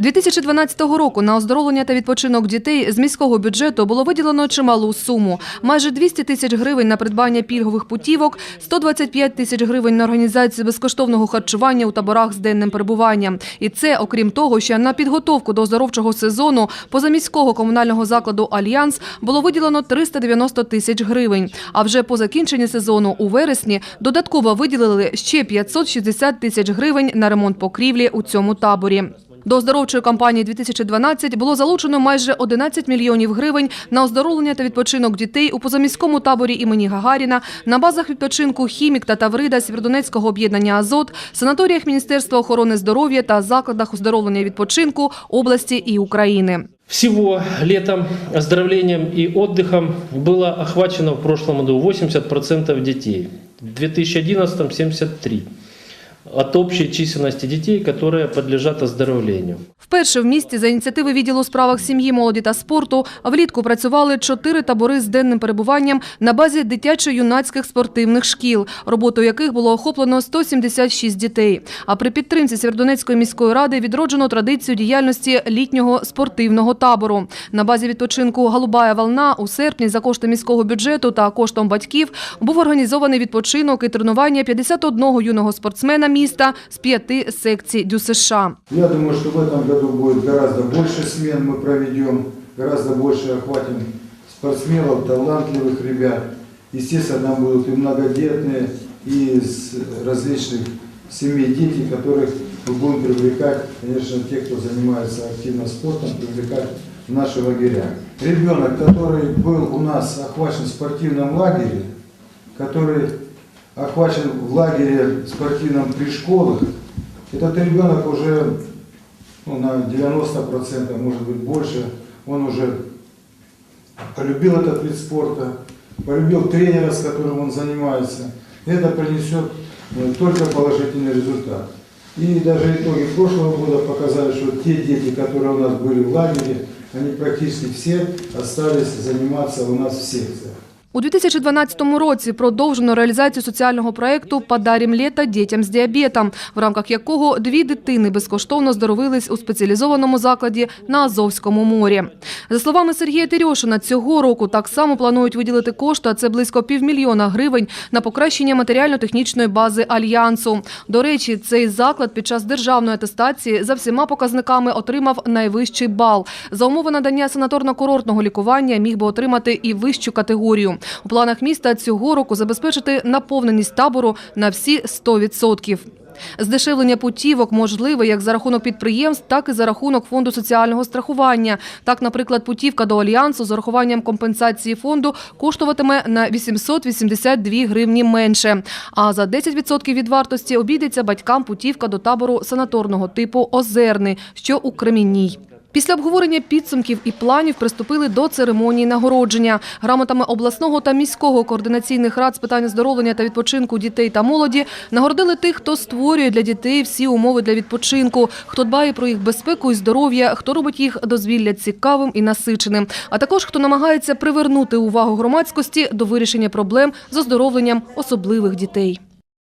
2012 року на оздоровлення та відпочинок дітей з міського бюджету було виділено чималу суму – майже 200 тисяч гривень на придбання пільгових путівок, 125 тисяч гривень на організацію безкоштовного харчування у таборах з денним перебуванням. І це, окрім того, що на підготовку до оздоровчого сезону позаміського комунального закладу «Альянс» було виділено 390 тисяч гривень. А вже по закінченні сезону у вересні додатково виділили ще 560 тисяч гривень на ремонт покрівлі у цьому таборі. До оздоровчої кампанії 2012 було залучено майже 11 мільйонів гривень на оздоровлення та відпочинок дітей у позаміському таборі імені Гагаріна, на базах відпочинку «Хімік» та «Таврида» Сєвєродонецького об'єднання «Азот», санаторіях Міністерства охорони здоров'я та закладах оздоровлення і відпочинку області і України. Всего летом оздоровлением и отдыхом было охвачено в прошлом году 80% детей. В 2011 73% от общей численности детей, которые подлежат оздоровлению. Вперше в місті за ініціативи відділу справах сім'ї, молоді та спорту влітку працювали чотири табори з денним перебуванням на базі дитячо-юнацьких спортивних шкіл, роботою яких було охоплено 176 дітей. А при підтримці Сєвєродонецької міської ради відроджено традицію діяльності літнього спортивного табору. На базі відпочинку «Голубая волна» у серпні за кошти міського бюджету та коштом батьків був організований відпочинок і тренування 51 юного спортсмена міста з п'яти секцій ДЮСШ. Я думаю, что в этом году будет гораздо больше смен мы проведем, гораздо больше охватим спортсменов, талантливых ребят. Естественно, там будут и многодетные, и из различных семей дети, которых мы будем привлекать, конечно, тех, кто занимается активно спортом, привлекать в наши лагеря. Ребенок, который был у нас охвачен в спортивном лагере, который охвачен в лагере спортивном при школах, этот ребенок уже ну, на 90%, может быть больше, он уже полюбил этот вид спорта, полюбил тренера, с которым он занимается. И это принесет э, только положительный результат. И даже итоги прошлого года показали, что те дети, которые у нас были в лагере, они практически все остались заниматься у нас в секциях. У 2012 році продовжено реалізацію соціального проєкту «Подарім літа дітям з діабетом», в рамках якого дві дитини безкоштовно здоровились у спеціалізованому закладі на Азовському морі. За словами Сергія Терьошина, цього року так само планують виділити кошти, а це близько півмільйона гривень, на покращення матеріально-технічної бази Альянсу. До речі, цей заклад під час державної атестації за всіма показниками отримав найвищий бал. За умови надання санаторно-курортного лікування міг би отримати і вищу категорію. У планах міста цього року забезпечити наповненість табору на всі 100%. Здешевлення путівок можливе як за рахунок підприємств, так і за рахунок фонду соціального страхування. Так, наприклад, путівка до Альянсу з урахуванням компенсації фонду коштуватиме на 882 гривні менше. А за 10% від вартості обійдеться батькам путівка до табору санаторного типу «Озерний», що у Кремінній. Після обговорення підсумків і планів приступили до церемонії нагородження. Грамотами обласного та міського координаційних рад з питань оздоровлення та відпочинку дітей та молоді нагородили тих, хто створює для дітей всі умови для відпочинку, хто дбає про їх безпеку і здоров'я, хто робить їх дозвілля цікавим і насиченим, а також хто намагається привернути увагу громадськості до вирішення проблем з оздоровленням особливих дітей.